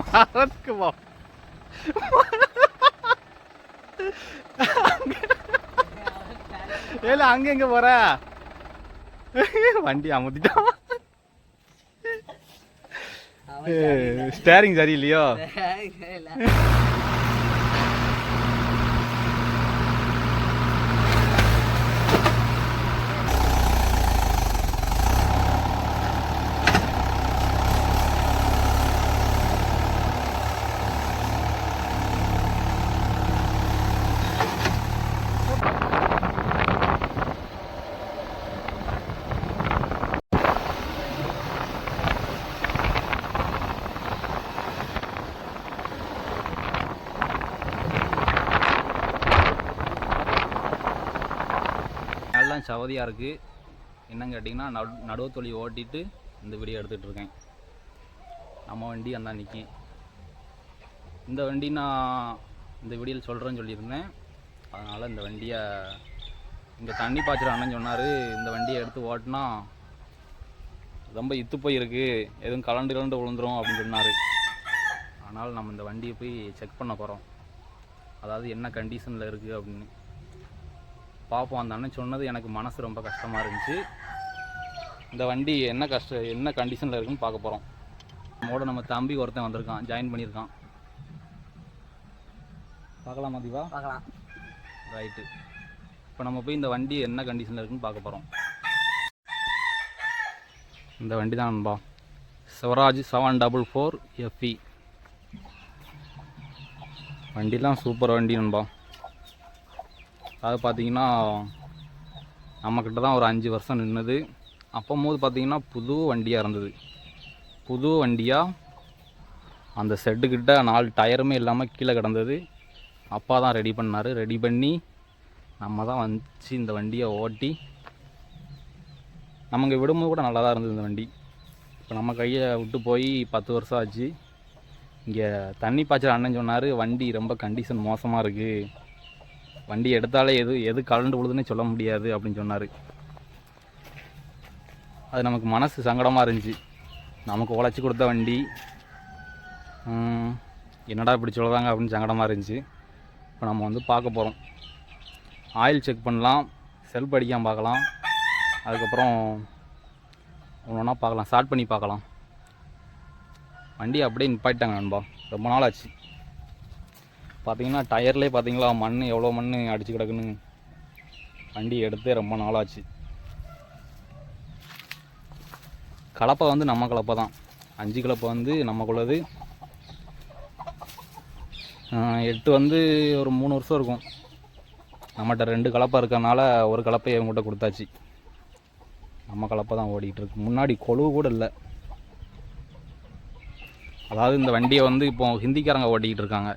மரத்துக்கு போ ஏல அங்க எங்க போற? வண்டி அமுத்திட்டான் ஸ்டேரிங் சரியில்லையோ? எல்லாம் சவதியாக இருக்குது என்னன்னு கேட்டிங்கன்னா நடு நடுவு தொழி ஓட்டிட்டு இந்த வீடியோ எடுத்துகிட்டு இருக்கேன். நம்ம வண்டி அந்த நிற்கும் இந்த வண்டி நான் இந்த வீடியோவில் சொல்கிறேன்னு சொல்லியிருந்தேன். அதனால் இந்த வண்டியை இங்கே தண்ணி பாய்ச்சிற அண்ணன் சொன்னார். இந்த வண்டியை எடுத்து ஓட்டினா ரொம்ப இத்து போயிருக்கு. எதுவும் கலண்டு கலண்டு விழுந்துரும் அப்படின்னு சொன்னார். ஆனால் நம்ம இந்த வண்டியை போய் செக் பண்ண போகிறோம் அதாவது என்ன கண்டிஷனில் இருக்குது அப்படின்னு. பார்ப்போம் அந்த அண்ணன் சொன்னது எனக்கு மனசு ரொம்ப கஷ்டமாக இருந்துச்சு. இந்த வண்டி என்ன கஷ்ட என்ன கண்டிஷனில் இருக்குன்னு பார்க்க போகிறோம் நம்மோட நம்ம தம்பி ஒருத்தன் வந்திருக்கான் ஜாயின் பண்ணியிருக்கான். பார்க்கலாமா தீபா பார்க்கலாம். ரைட்டு இப்போ நம்ம போய் இந்த வண்டி என்ன கண்டிஷனில் இருக்குன்னு பார்க்க போகிறோம் இந்த வண்டி தான் நண்பா. Sivaraj seven double four F E வண்டிலாம் சூப்பர் வண்டி நண்பா. அது பார்த்தீங்கன்னா நம்மக்கிட்ட தான் ஒரு அஞ்சு வருஷம் நின்றுது அப்போம்போது பார்த்திங்கன்னா புது வண்டியாக இருந்தது. புது வண்டியாக அந்த செட்டுக்கிட்ட நாலு டயருமே இல்லாமல் கீழே கிடந்தது. அப்பா தான் ரெடி பண்ணார். ரெடி பண்ணி நம்ம தான் வந்துச்சு இந்த வண்டியை ஓட்டி நமக்கு விடும்போது கூட நல்லா தான் இருந்தது இந்த வண்டி. இப்போ நம்ம கையை விட்டு போய் பத்து வருஷம் ஆச்சு. இங்கே தண்ணி பாய்ச்சல் அண்ணன் சொன்னார் வண்டி ரொம்ப கண்டிஷன் மோசமாக இருக்குது வண்டி எடுத்தாலே எது எது கலண்டு விழுதுன்னு சொல்ல முடியாது அப்படின்னு சொன்னார். அது நமக்கு மனசு சங்கடமாக இருந்துச்சு. நமக்கு உழைச்சி கொடுத்த வண்டி. என்னடா இப்படி சொல்கிறாங்க அப்படின்னு சங்கடமாக இருந்துச்சு. இப்போ நம்ம வந்து பார்க்க போகிறோம் ஆயில் செக் பண்ணலாம் செல்ஃப் அடிக்காமல் பார்க்கலாம். அதுக்கப்புறம் ஒன்று ஒன்றா பார்க்கலாம் ஸ்டார்ட் பண்ணி பார்க்கலாம். வண்டி அப்படியே நிப்பாட்டிட்டாங்க நண்பா. ரொம்ப நாள் ஆச்சு. பார்த்தீங்கன்னா டயர்லேயே பார்த்தீங்களா மண் எவ்வளோ மண் அடிச்சு கிடக்குன்னு. வண்டி எடுத்தே ரொம்ப நாளாச்சு. கலப்பை வந்து நம்ம கலப்பை தான். அஞ்சு கலப்பை வந்து நமக்குள்ளது. எட்டு வந்து ஒரு மூணு வருஷம் இருக்கும். நம்மகிட்ட ரெண்டு கலப்பை இருக்கிறனால ஒரு கலப்பை இவங்ககிட்ட கொடுத்தாச்சு. நம்ம கலப்பை தான் ஓடிட்டு இருக்கு. முன்னாடி கொழுவு கூட இல்லை. அதாவது இந்த வண்டியை வந்து இப்போ ஹிந்திக்காரங்க ஓட்டிக்கிட்டு இருக்காங்க.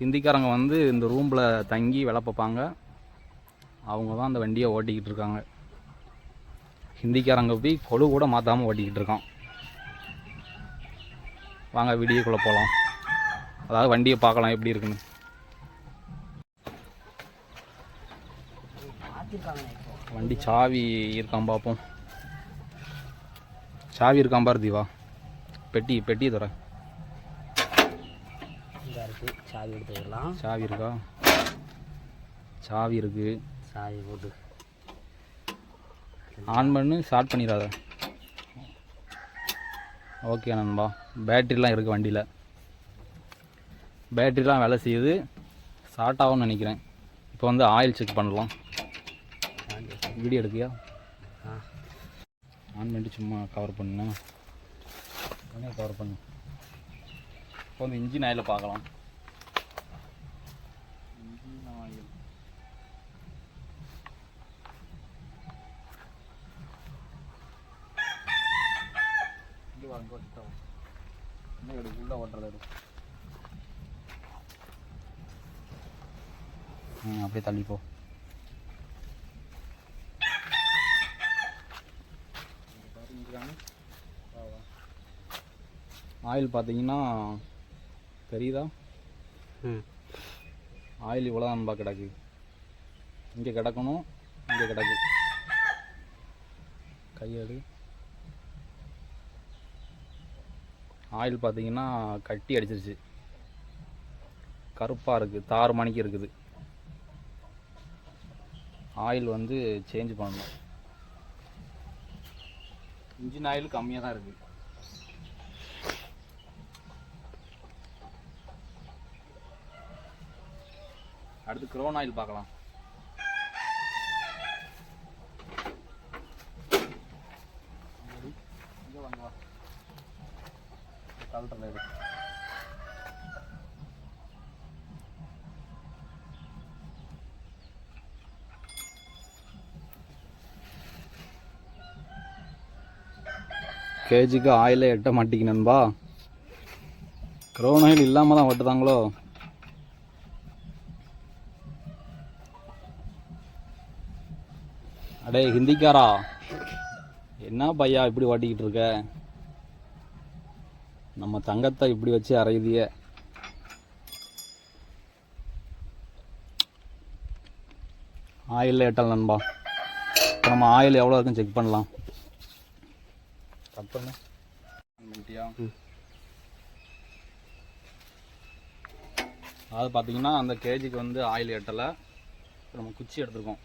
ஹிந்திக்காரங்க வந்து இந்த ரூமில் தங்கி வேலை பார்ப்பாங்க. அவங்க தான் அந்த வண்டியை ஓட்டிக்கிட்டு இருக்காங்க. ஹிந்திக்காரங்க போய் கொழு கூட மாற்றாமல் ஓட்டிக்கிட்டு இருக்கான். வாங்க வீடியோக்குள்ளே போகலாம் அதாவது வண்டியை பார்க்கலாம் எப்படி இருக்குன்னு. வண்டி சாவி இருக்கான் பார்ப்போம். சாவி இருக்கான் பாரு தீவா. பெட்டி பெட்டி தரேன் இருக்குது சாவி எடுத்துக்கலாம். சாவி இருக்கா? சாவி இருக்குது சாவி போட்டு. ஆன் பண்ணு ஸ்டார்ட் பண்ணிடாத. ஓகே நண்பா. பேட்டரிலாம் இருக்குது வண்டியில். பேட்டரிலாம் வேலை செய்யுது. ஸ்டார்ட் ஆகும்னு நினைக்கிறேன். இப்போ வந்து ஆயில் செக் பண்ணலாம். வீடியோ எடுக்கியா? ஆன் பண்ணிட்டு சும்மா கவர் பண்ணு கவர் பண்ணு. இப்போ வந்து இன்ஜின் ஆயில் பார்க்கலாம் இன்ஜின் ஆயில் இங்கே வாங்க கிட்ட வா. இன்னும் எடு உள்ளே ஓட்டுறத எடு ம் அப்படியே தள்ளிப்போ ஆயில் பார்த்தீங்கன்னா தெரியுதா? ம். ஆயில் இவ்வளோ நண்பா கிடக்கு. இங்கே கிடக்கணும் இங்கே கிடக்கு. கையெடு. ஆயில் பார்த்தீங்கன்னா கட்டி அடிச்சிருச்சு. கருப்பாக இருக்குது தாறு மணிக்கு இருக்குது. ஆயில் வந்து சேஞ்ச் பண்ணணும். இன்ஜின் ஆயில் கம்மியாக தான் இருக்குது அடுத்து க்ரோன் ஆயில் பார்க்கலாம். இங்க வாங்க கேஜிக்கு ஆயிலே எட்ட மாட்டிக்கணும்பா க்ரோன் ஆயில் இல்லாமல் தான் வெட்டுதாங்களோ? அடே ஹிந்திக்காரா? என்ன பையா இப்படி வாட்டிக்கிட்டு இருக்க? நம்ம தங்கத்தை இப்படி வச்சு அரையுதிய ஆயில் ஏட்டல் நண்பா. இப்போ நம்ம ஆயில் எவ்வளோ இருக்குன்னு செக் பண்ணலாம். கட் பண்ணு பண்ணிட்டியா ம். அதாவது பார்த்தீங்கன்னா அந்த கேஜிக்கு வந்து ஆயில் எட்டலை நம்ம குச்சி எடுத்துருக்கோம்.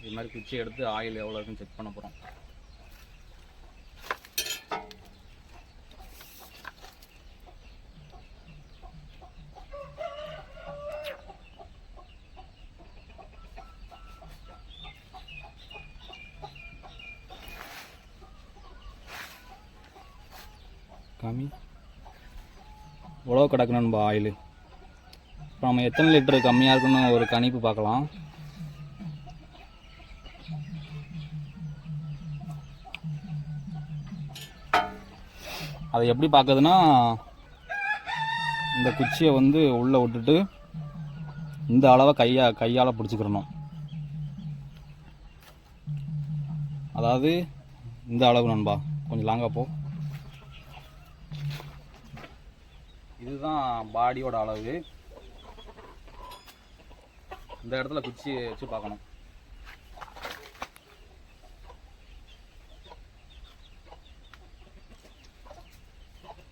இது மாதிரி குச்சி எடுத்து ஆயில் எவ்வளோ இருக்குன்னு செக் பண்ண போகிறோம் உழவு கிடக்கணும்பா ஆயில். இப்போ நம்ம எத்தனை லிட்டரு கம்மியாக இருக்குன்னு ஒரு கணிப்பு பார்க்கலாம். அதை எப்படி பார்க்குதுன்னா இந்த குச்சியை வந்து உள்ளே விட்டுட்டு இந்த அளவை கையா கையால் பிடிச்சிக்கிறணும். அதாவது இந்த அளவு நண்பா. கொஞ்சம் லாங்காக போ. இதுதான் பாடியோட அளவு. இந்த இடத்துல குச்சி வச்சு பார்க்கணும்.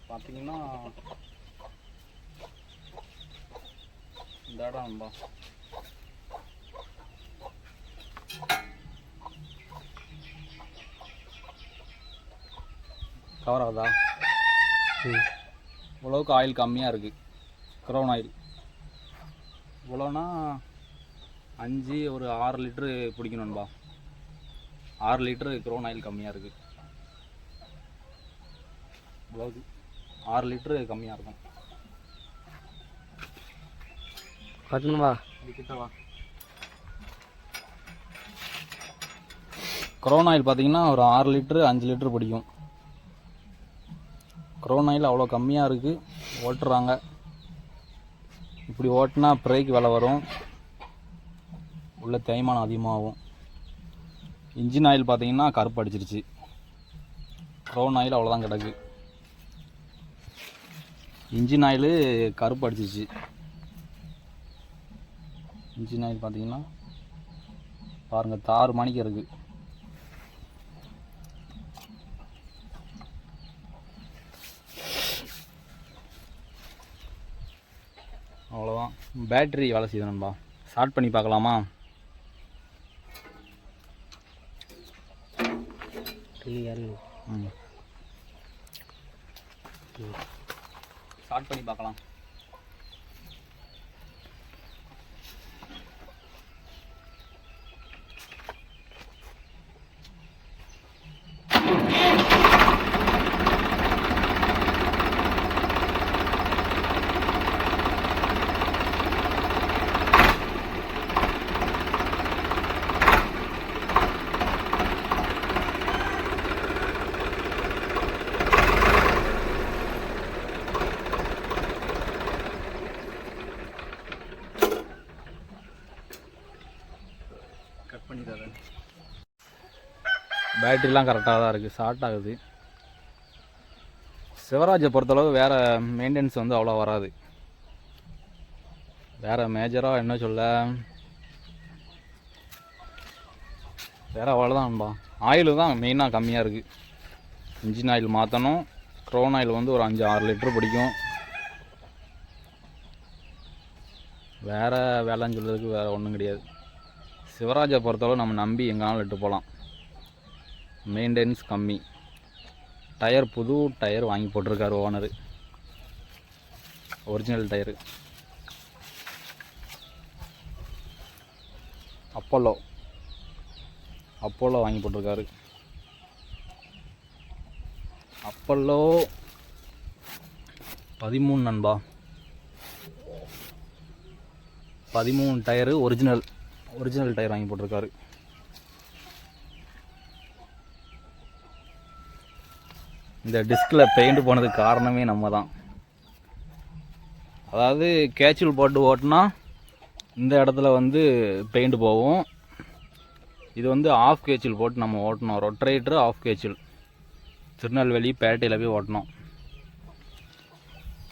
பார்த்தீங்கன்னா இந்த இடம் நண்பா கவர் ஆகுதா? ம். இவ்வளவுக்கு ஆயில் கம்மியாக இருக்குது க்ரௌன் ஆயில் இவ்வளோனா அஞ்சு ஒரு ஆறு லிட்ரு பிடிக்கணும்பா ஆறு லிட்ரு க்ரௌன் ஆயில் கம்மியாக இருக்குது இவ்வளோக்கு ஆறு லிட்ரு கம்மியாக இருக்கும். கட்டணும்பா கிட்டவா க்ரௌன் ஆயில் பார்த்தீங்கன்னா ஒரு ஆறு லிட்ரு அஞ்சு லிட்ரு பிடிக்கும் க்ரௌன் ஆயில் அவ்வளோ கம்மியாக இருக்குது ஓட்டுறாங்க. இப்படி ஓட்டினா பிரேக் விலை வரும். உள்ள தேய்மானம் அதிகமாகும். இன்ஜின் ஆயில் பார்த்தீங்கன்னா கருப்பு அடிச்சிருச்சு. க்ரௌன் ஆயில் அவ்வளோதான் கிடக்கு. இன்ஜின் ஆயில் கருப்பு அடிச்சிருச்சு. இன்ஜின் ஆயில் பார்த்தீங்கன்னா பாருங்கள் தாறு மணிக்கு இருக்குது அவ்வளோதான் பேட்ரி வேலை செய்யுது நண்பா. ஸ்டார்ட் பண்ணி பார்க்கலாமா? ஸ்டார்ட் பண்ணி பார்க்கலாம் கட் பண்ணி தரேன் பேட்டரிலாம் கரெக்டாக தான் இருக்குது ஷார்ட் ஆகுது. சிவராஜை பொறுத்தளவு வேறு மெயின்டெனன்ஸ் வந்து அவ்வளோ வராது. வேறு மேஜராக என்ன சொல்ல? வேறு அவ்வளோதான்பா ஆயில் தான் மெயினாக கம்மியாக இருக்குது இன்ஜின் ஆயில் மாற்றணும் க்ரோன் ஆயில் வந்து ஒரு அஞ்சு ஆறு லிட்டர் பிடிக்கும். வேறு வேலைன்னு சொல்கிறதுக்கு வேறு ஒன்றும் கிடையாது. சிவராஜை பொறுத்தளவு நம்ம நம்பி எங்கேனாலும் இட்டு போகலாம் மெயின்டெனன்ஸ் கம்மி. டயர் புது டயர் வாங்கி போட்டிருக்காரு owner. Original tyre. Apollo Apollo வாங்கி போட்டிருக்காரு. அப்போலோ பதிமூணு நண்பா. பதிமூணு டயரு ஒரிஜினல் ஒரிஜினல் டயர் வாங்கி போட்டிருக்காரு. இந்த டிஸ்கில் பெயிண்ட் போனதுக்கு காரணமே நம்ம தான் அதாவது கேச்சுவல் போட்டு ஓட்டினா இந்த இடத்துல வந்து பெயிண்ட் போகும். இது வந்து ஆஃப் கேச்சில் போட்டு நம்ம ஓட்டணும். ரொட்ரேட்டர் ஆஃப் கேச்சுவல் திருநெல்வேலி பேட்டையில் போய் ஓட்டணும்.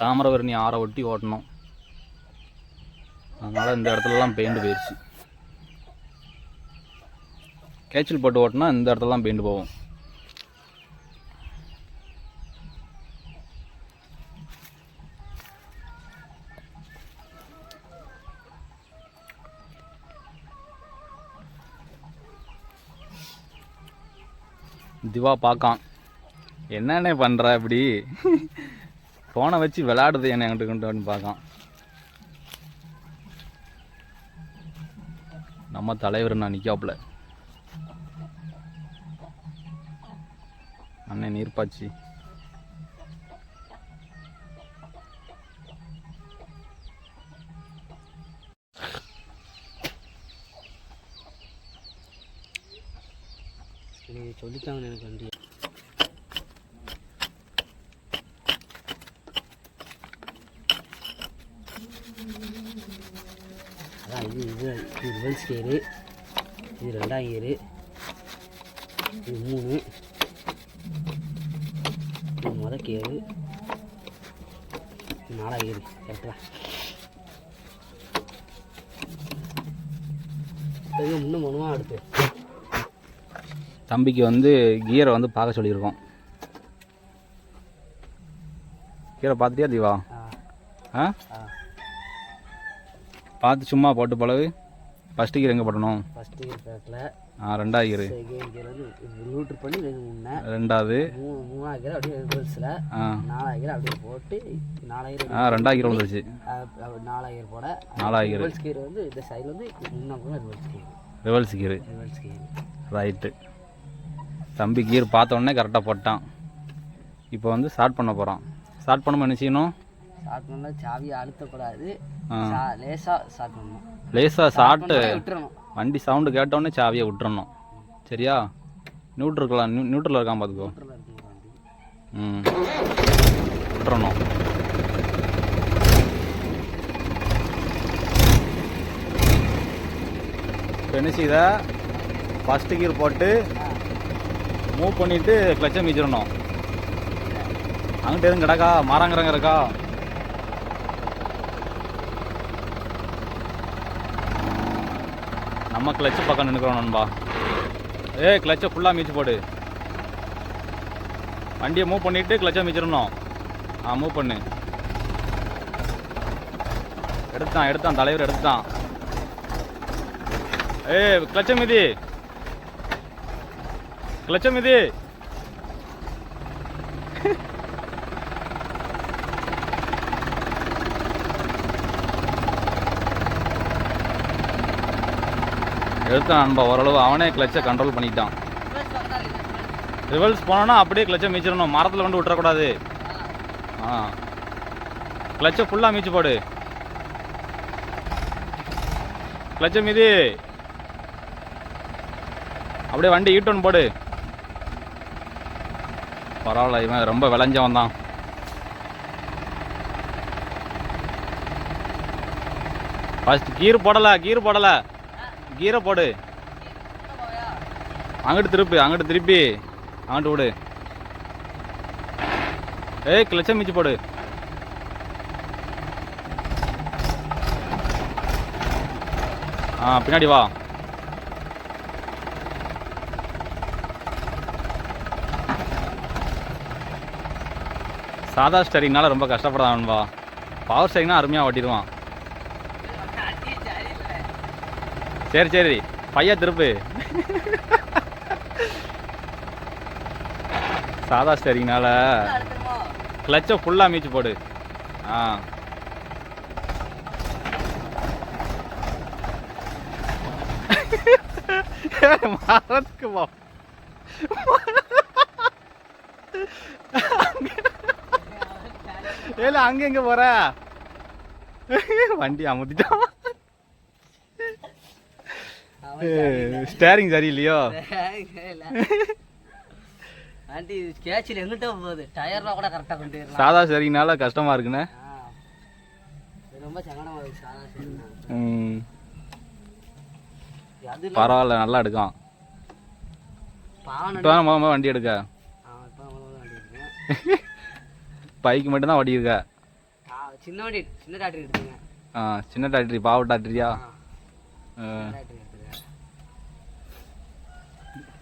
தாமிரபரணி ஆற ஒட்டி ஓட்டணும். அதனால் இந்த இடத்துலலாம் பெயிண்ட் போயிடுச்சு கேச்சல் போட்டு ஓட்டினா இந்த இடத்துலலாம் பெயிண்ட் போகும். திவா பார்க்கான். என்னண்ணே பண்ணுற இப்படி? ஃபோனை வச்சு விளாடுது என்ன என்கிட்ட கொண்டு பார்க்கான். நம்ம தலைவர் நான் நிற்காப்புல அண்ணன் நீர்ப்பாச்சி இது சொல்லித்தாங்க எனக்கு வண்டி அதான் இது இது ரிவல்ஸ் கேரு இது ரெண்டாம் கேரு இது மூணு. இது முத கேரு நாலாம் கேரு கரெக்டா முன்ன மனமா அடுத்து தம்பிக்கு வந்து கியரை வந்து பார்க்க சொல்லியிருக்கோம். கீரை பார்த்துட்டியா தீவா ஆ. பார்த்து சும்மா போட்டு பழகு. ஃபஸ்ட்டு கீர் எங்கே போடணும்? ஃபஸ்ட்டு கியர் பேக்கில். ஆ ரெண்டாவது கீர் செகண்ட் வந்து நியூட்ரு பண்ணி முன்னே ரெண்டாவது. மூணு மூணாவது கியர் அப்படியே ரிவர்ஸில் நாலாவது கியர் அப்படியே போட்டு நாலாயிரம் ஆ ரெண்டாவது கீர் வந்துருச்சு. கியர் போட. gear. ரிவர்ஸ் கியர் வந்து இந்த சைடில் வந்து முன்ன reverse gear reverse gear reverse gear right தம்பி கீர் பார்த்த உடனே கரெக்டாக போட்டான். இப்போ வந்து ஸ்டார்ட் பண்ண போகிறான் ஸ்டார்ட் பண்ணும்போது என்ன செய்யணும்? ஸ்டார்ட் பண்ணால் சாவியை அழுத்தக்கூடாது. ஆ. சா- லேசா ஸ்டார்ட் பண்ணணும். லேசாக விட்டுறணும். வண்டி சவுண்டு கேட்டோடனே சாவியை விட்டுறணும். சரியா? நியூட்ரு இருக்கலாம். நியூ நியூட்ரல் இருக்கான் பார்த்துக்கோ நியூட்ரலில் ம். விட்டுறணும். என்ன செய்த? ஃபஸ்ட்டு கீர் போட்டு மூவ் பண்ணிவிட்டு கிளச்சை மிச்சிடணும் அங்கிட்ட எதுவும் கிடக்கா? மாறாங்கிறங்க இருக்கா? நம்ம கிளச்சு பக்கம் நின்றுக்கிறோம் நண்பா. ஏ கிளச்சை ஃபுல்லாக மீச்சு போடு. வண்டியை மூவ் பண்ணிட்டு கிளச்சை மீச்சிடணும். ஆ மூவ் பண்ணு. எடுத்தான் எடுத்தான் தலைவர் எடுத்தான் ஏய் கிளச்ச மிதி. கிளச்சம் மிதி. எடுத்தான் நண்பா ஓரளவு அவனே கிளச்சை கண்ட்ரோல் பண்ணிட்டான் ரிவல்ஸ் போனோன்னா அப்படியே கிளச்சை மீச்சிடணும் மரத்தில் கொண்டு விட்டுறக்கூடாது. ஆ. கிளச்சை ஃபுல்லாக மீச்சு போடு. கிளச்சை மீதி. அப்படியே வண்டி ஈட்டோன் போடு. பரவாயில்ல இவன் ரொம்ப விளைஞ்சவன் தான். ஃபர்ஸ்ட் கீர் போடலை கீர் போடலை. கீரை போடு. அங்கிட்டு திருப்பி அங்கிட்டு திருப்பி அங்கிட்டு விடு ஏய் கிளச்சம் மிச்சு போடு. ஆ பின்னாடி வா. சாதா ஸ்டரிங்னால ரொம்ப கஷ்டப்படாதவன்பா பவர் ஸ்டரிங்னா அருமையாக ஓட்டிடுவான். சரி சரி. பையா திருப்பு. சாதா ஸ்டேரிங்னால கிளச்சை ஃபுல்லாக மீச்சு போடு. ஆ. மரத்துக்கு போ ஏல அங்க எங்க போற? வண்டி அமுத்திட்டான் ஸ்டேரிங் சரியில்லையோ? ஆண்டி கேச்சில் எங்கிட்ட போகுது டயர்லாம் கூட கரெக்டாக கொண்டு வரலாம் சாதா சரிங்கனால கஷ்டமா இருக்குண்ணே. ஆ. ரொம்ப சங்கடமா இருக்கு சாதா இல்ல, பரவாயில்ல நல்லா எடுக்கான் பாவம் இப்போ தான் வண்டி எடுக்க. ஆ, முதல்ல வண்டி இருக்குங்க. பைக்கு மட்டும்தான் ஓட்டியிருக்க. ஆ, சின்ன வண்டி சின்ன டாக்டர் எடுத்துங்க ஆ சின்ன டாக்டரி பாவ டாக்டரியா ஆ, சின்ன டாக்டர் எடுத்துங்க பெரிய டாக்டர் இப்போ தான் முத முத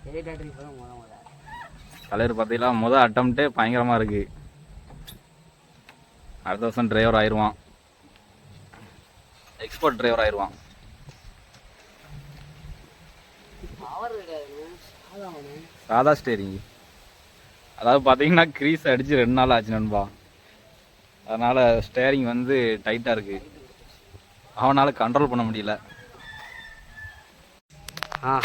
கலர் பார்த்தீங்களா? முதல் அட்டம்ப்டே பயங்கரமாக இருக்கு. அடுத்த வருஷம் டிரைவர் ஆயிடுவான் எக்ஸ்போர்ட் டிரைவர் ஆயிடுவான் சாதா ஸ்டேரிங் அதாவது பார்த்தீங்கன்னா க்ரீஸ் அடித்து ரெண்டு நாள் ஆச்சு நண்பா. அதனால் ஸ்டேரிங் வந்து டைட்டாக இருக்கு. அவனால் கண்ட்ரோல் பண்ண முடியல. ஆ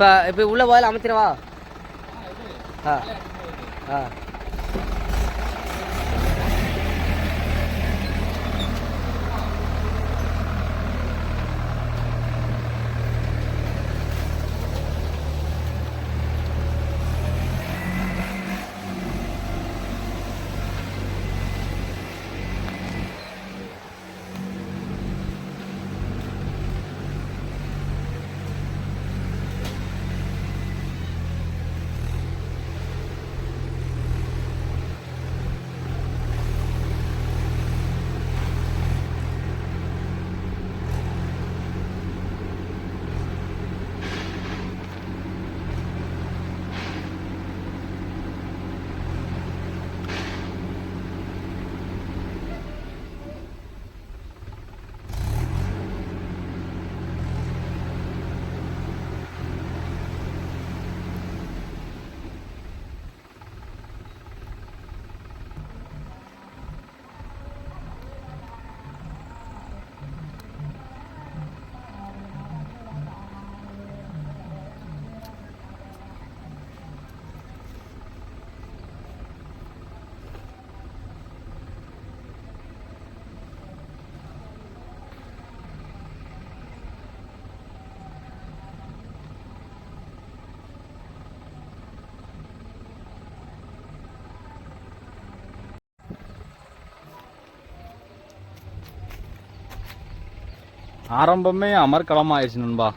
இப்போ இப்போ உள்ள போதில் அமைச்சிடவா ஆ ஆ. ஆரம்பமே அமர்க்களமாக ஆயிடுச்சு நண்பா.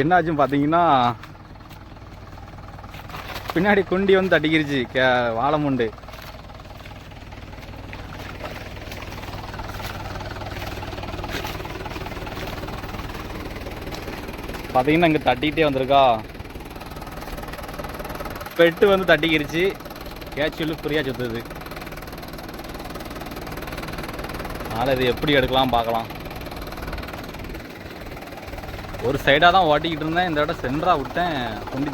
என்னாச்சும் பார்த்தீங்கன்னா பின்னாடி குண்டி வந்து தட்டிக்கிருச்சு கே வாழமுண்டு. பார்த்தீங்கன்னா இங்கே தட்டிக்கிட்டே வந்திருக்கா. பெட்டு வந்து தட்டிக்கிருச்சு. கேட்சுவலு ஃப்ரீயாக சுற்றுது அதனால் இது எப்படி எடுக்கலாம் பார்க்கலாம். ஒரு சைடாக தான் ஓட்டிக்கிட்டு இருந்தேன். இந்த இடம் சென்டராக விட்டேன். குண்டி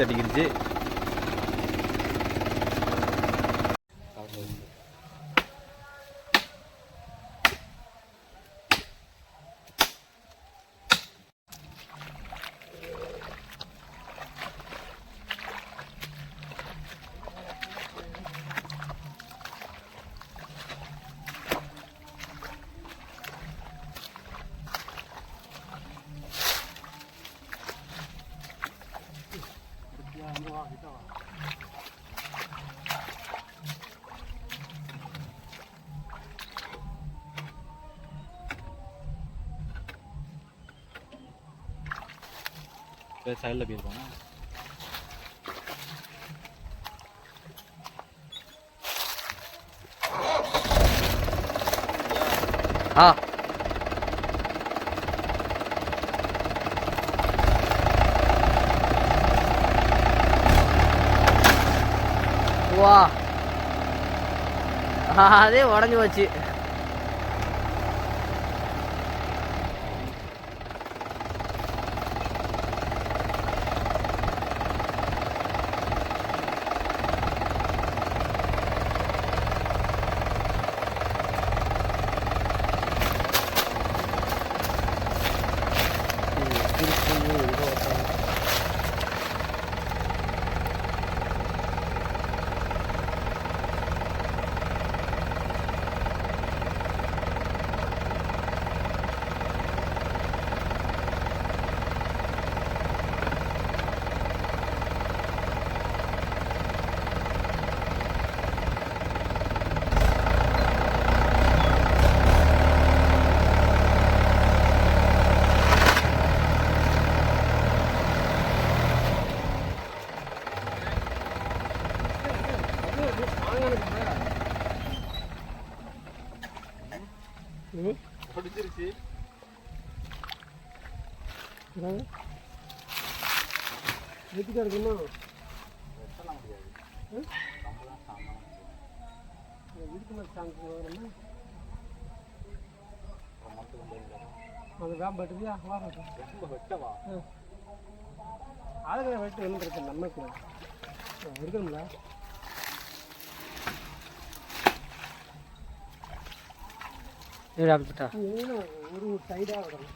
Ve sayılı bir bana. Ha. வா. அதே உடஞ்சி போச்சு. வீட்டுக்கு இருக்குமா வெட்டலாம் முடியாது நம்ம வீட்டுக்கு மேலே கொண்டு வந்து அது வேம்பட்டுதியா வா பாட்டு ரொம்ப வெட்டவா ஆளுகளை வெட்டு ஒன்றும் பிரச்சனை நமக்கு அப்படிட்டா இன்னும் ஒரு சைடாக வரணும்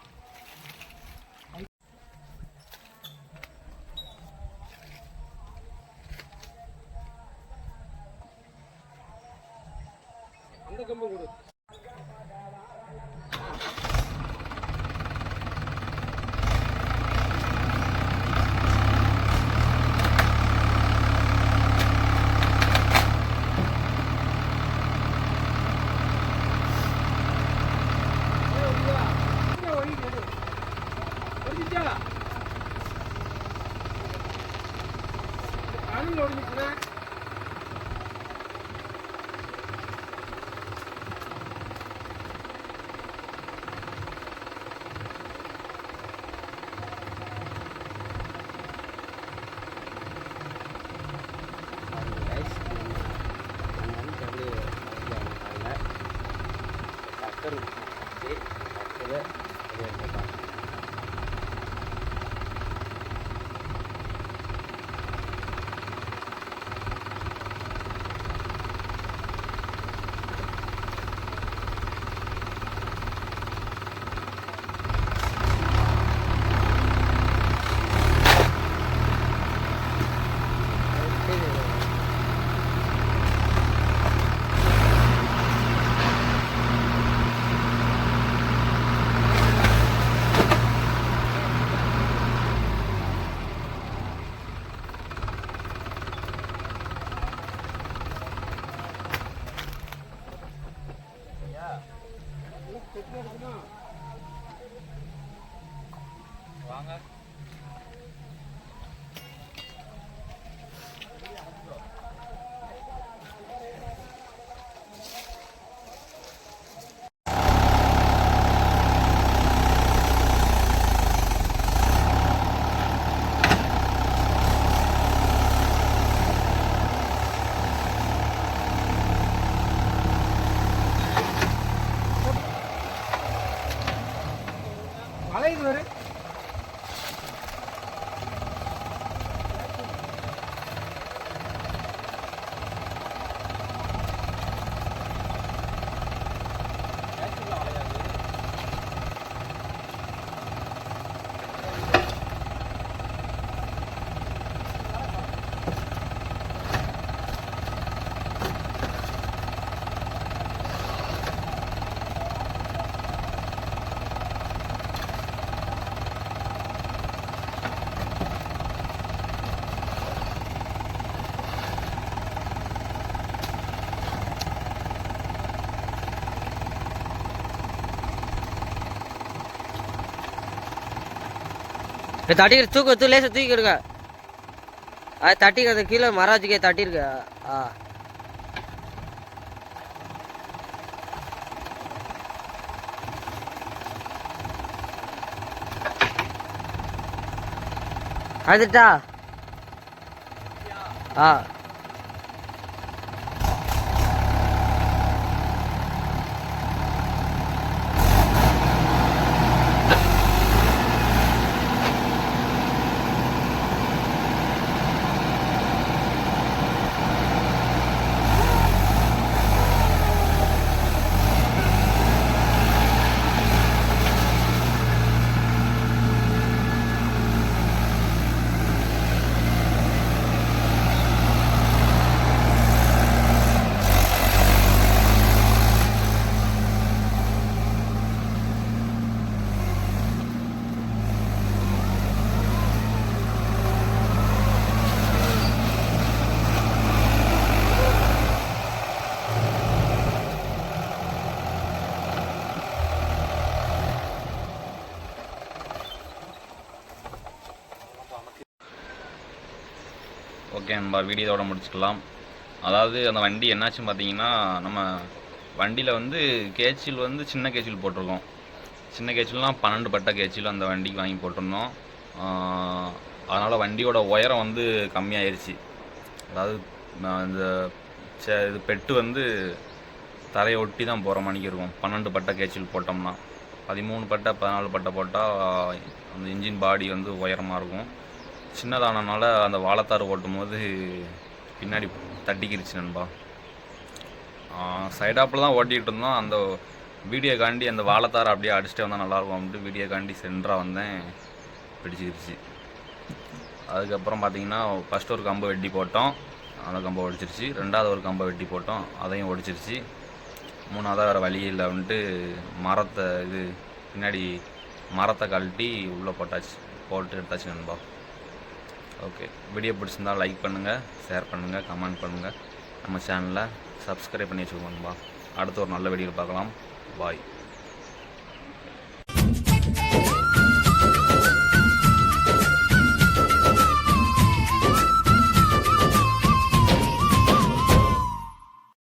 தட்டிக்கிற தூக்க தூக்கு தூ லேசாக தூக்கிடுங்க அது தட்டிக்கிறது கீழே மராஜுக்கே தட்டிருக்கு. ஆ. அதுட்டா ஆ. ஓகே நம்ம வீடியோவோட முடிச்சுக்கலாம். அதாவது அந்த வண்டி என்னாச்சுன்னு பார்த்தீங்கன்னா நம்ம வண்டியில் வந்து கேச்சில் வந்து சின்ன கேச்சில் போட்டிருக்கோம். சின்ன கேச்சில்னால் பன்னெண்டு பட்டை கேச்சில் அந்த வண்டிக்கு வாங்கி போட்டிருந்தோம். அதனால் வண்டியோட உயரம் வந்து கம்மியாயிருச்சு. அதாவது இந்த இது பெட்டு வந்து தரையை ஒட்டி தான் போகிற மணிக்கு இருக்கும். பன்னெண்டு பட்டை கேச்சில் போட்டோம்னா. பதிமூணு பட்டை பதினாலு பட்டை போட்டால் அந்த இன்ஜின் பாடி வந்து உயரமாக இருக்கும். சின்னதானனால அந்த வாழைத்தார் ஓட்டும் போது பின்னாடி தட்டிக்கிருச்சு நண்பா. சைடாப்பில் தான் ஓட்டிகிட்டு இருந்தோம். அந்த வீடியோ காண்டி அந்த வாழைத்தாரை அப்படியே அடிச்சுட்டே வந்தால் நல்லாயிருக்கும் அப்படின்ட்டு வீடியோ காண்டி சென்டராக வந்தேன். பிடிச்சிக்கிருச்சு. அதுக்கப்புறம் பார்த்தீங்கன்னா ஃபஸ்ட்டு ஒரு கம்பை வெட்டி போட்டோம். அந்த கம்பை ஒடிச்சிருச்சு. ரெண்டாவது ஒரு கம்பை வெட்டி போட்டோம். அதையும் ஒடிச்சிருச்சு. மூணாவதாக வேறு வழி இல்லை வந்துட்டு மரத்தை இது பின்னாடி மரத்தை கழட்டி உள்ளே போட்டாச்சு. போட்டு எடுத்தாச்சு நண்பா. ஓகே. வீடியோ பிடிச்சிருந்தா லைக் பண்ணுங்கள் ஷேர் பண்ணுங்கள் கமெண்ட் பண்ணுங்கள் நம்ம சேனலை சப்ஸ்கிரைப் பண்ணி வச்சுக்கோங்கப்பா அடுத்து அடுத்த ஒரு நல்ல வீடியோ பார்க்கலாம். பாய்